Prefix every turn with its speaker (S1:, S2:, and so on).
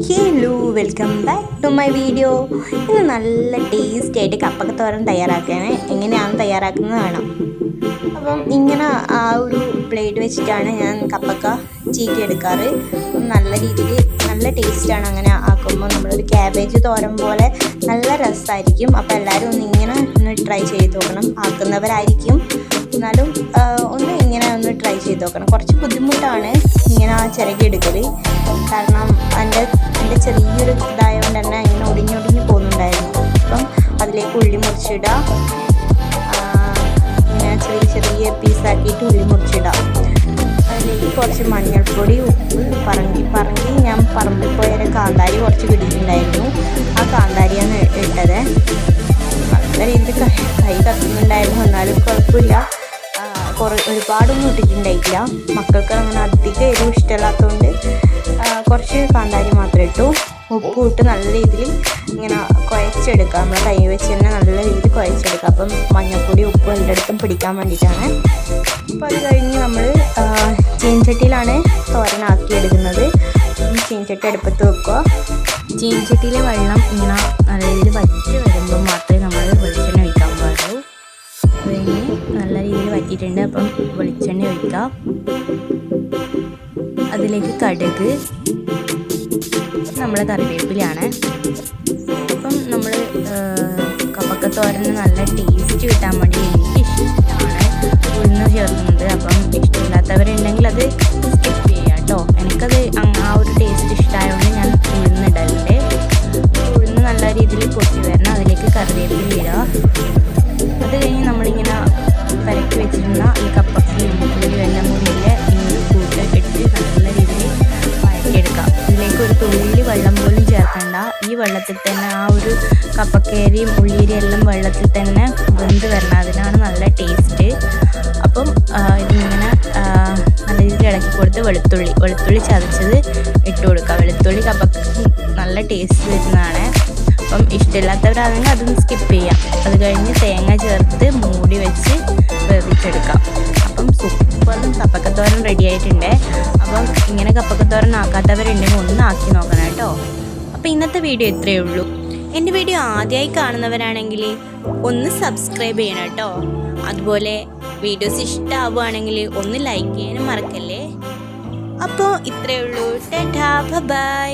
S1: Hello welcome back to my video ഇന്ന് നല്ല tasty ആയിട്ട് കപ്പക്ക തോരൻ തയ്യാറാക്കുകയാണ് എങ്ങനെയാണ് തയ്യാറാക്കുന്നത് കാണാം. അപ്പം ഇങ്ങനെ ആ ഒരു പ്ലേറ്റ് വെച്ചിട്ടാണ് ഞാൻ കപ്പക്ക ചീക്കി എടുക്കാറ്. നല്ല രീതിയിൽ നല്ല ടേസ്റ്റാണ് അങ്ങനെ ആക്കുമ്പോൾ നമ്മളൊരു ക്യാബേജ് തോരൻ പോലെ നല്ല രസമായിരിക്കും അപ്പോൾ എല്ലാവരും ഒന്ന് ഇങ്ങനെ ഒന്ന് ട്രൈ ചെയ്ത് നോക്കണം. ആക്കുന്നവരായിരിക്കും. എന്നാലും ഒന്ന് ഒന്ന് ട്രൈ ചെയ്ത് നോക്കണം കുറച്ച് ബുദ്ധിമുട്ടാണ് ഇങ്ങനെ ആ എടുക്കൽ കാരണം അതിന്റെ എന്റെ ചെറിയൊരു ഇതായതുകൊണ്ട് തന്നെ ഇങ്ങനെ ഒടിഞ്ഞു പോകുന്നുണ്ടായിരുന്നു. അപ്പം അതിലേക്ക് ഉള്ളി മുറിച്ചിടുക. ഇങ്ങനെ ചെറിയ ചെറിയ പീസാക്കിയിട്ട് ഉള്ളി മുറിച്ചിടുക. അതിലേക്ക് കുറച്ച് മഞ്ഞൾപ്പൊടി ഉപ്പ് പറങ്കി പറങ്കി. ഞാൻ പറമ്പിൽ പോയൊരു കാന്താരി കുറച്ച് കിട്ടിയിട്ടുണ്ടായിരുന്നു ആ കാന്താരിയാണ് ഇട്ടത്. നല്ല രീതിയിൽ കൈ കത്തുന്നുണ്ടായിരുന്നു. എന്നാലും കുഴപ്പമില്ല. കുറേ ഒരുപാടൊന്നും ഇട്ടിട്ടുണ്ടായിട്ടില്ല. മക്കൾക്ക് അങ്ങനെ അധികം എരിവ് ഇഷ്ടമില്ലാത്തതുകൊണ്ട് കുറച്ച് കാന്താരി മാത്രം ഇട്ടു. ഉപ്പ് ഇട്ട് നല്ല രീതിയിൽ ഇങ്ങനെ കുഴച്ചെടുക്കുക നമ്മൾ കൈ വെച്ച് തന്നെ നല്ല രീതിയിൽ കുഴച്ചെടുക്കുക അപ്പം മഞ്ഞൾപ്പൊടി ഉപ്പ് എല്ലായിടത്തും പിടിക്കാൻ വേണ്ടിയിട്ടാണ്. അപ്പോൾ അത് കഴിഞ്ഞ് നമ്മൾ ചീൻചട്ടിയിലാണ് തോരനാക്കി എടുക്കുന്നത് ചീൻചട്ടി അടുപ്പത്ത് വെക്കുക. ചീൻചട്ടിയിലെ വെള്ളം ഇങ്ങനെ നല്ല രീതിയിൽ വറ്റി വരുമ്പോൾ നല്ല രീതിയിൽ വറ്റിയിട്ടുണ്ട്. അപ്പം വെളിച്ചെണ്ണ ഒഴിക്കാം അതിലേക്ക് കടുക്. നമ്മളെ കറിവേപ്പിലാണ് അപ്പം നമ്മൾ കപ്പക്കത്തോരന് നല്ല ടേസ്റ്റ് കിട്ടാൻ വേണ്ടി എനിക്ക് ഇഷ്ടമാണ് ഉഴുന്ന് ചേർക്കുന്നത്. അപ്പം ഇഷ്ടമില്ലാത്തവരുണ്ടെങ്കിൽ അത് സ്കിപ്പ് ചെയ്യാം കേട്ടോ എനിക്കത് ആ ഒരു ടേസ്റ്റ് ഇഷ്ടമായതുകൊണ്ട് ഞാൻ ഉഴുന്നിടലുണ്ട്. ഉഴുന്ന് നല്ല രീതിയിൽ പൊട്ടി വരണം. അതിലേക്ക് കറിവേപ്പില ഇടുക. അത് കഴിഞ്ഞ് നമ്മളിങ്ങനെ പരക്കി വെച്ചിരുന്ന ഈ കപ്പക്കയും അല്ലെങ്കിൽ വെള്ളം കൂടിയിലെ ഈ ഒരു കൂട്ട് ഇട്ട് നല്ല രീതിയിൽ വഴക്കിയെടുക്കാം ഇതിലേക്ക് ഒരു തുള്ളി വെള്ളം പോലും ചേർക്കണ്ട. ഈ വെള്ളത്തിൽ തന്നെ ആ ഒരു കപ്പക്കേരിയും ഉള്ളിരിയും എല്ലാം വെള്ളത്തിൽ തന്നെ വെന്ത് വരണം. അതിനാണ് നല്ല ടേസ്റ്റ്. അപ്പം ഇതിങ്ങനെ നല്ല രീതിയിൽ ഇളക്കി കൊടുത്ത് വെളുത്തുള്ളി വെളുത്തുള്ളി ചതച്ചത് ഇട്ട് കൊടുക്കുക വെളുത്തുള്ളി കപ്പക്ക് നല്ല ടേസ്റ്റ് വരുന്നതാണ്. അപ്പം ഇഷ്ടമില്ലാത്തവരാണെങ്കിൽ അതൊന്ന് സ്കിപ്പ് ചെയ്യാം. അത് കഴിഞ്ഞ് തേങ്ങ ചേർത്ത് കപ്പക്കത്തോരൻ റെഡി ആയിട്ടുണ്ട്. അപ്പം ഇങ്ങനെ കപ്പക്കത്തോരൻ ആക്കാത്തവരുണ്ടെങ്കിൽ ഒന്ന് ആക്കി നോക്കണം കേട്ടോ. അപ്പം ഇന്നത്തെ വീഡിയോ ഇത്രയേ ഉള്ളൂ. എന്റെ വീഡിയോ ആദ്യമായി കാണുന്നവരാണെങ്കിൽ ഒന്ന് സബ്സ്ക്രൈബ് ചെയ്യണം കേട്ടോ. അതുപോലെ വീഡിയോസ് ഇഷ്ടമാവുകയാണെങ്കിൽ ഒന്ന് ലൈക്ക് ചെയ്യാനും മറക്കല്ലേ. അപ്പോൾ ഇത്രയേ ഉള്ളൂ. ടാ ബൈ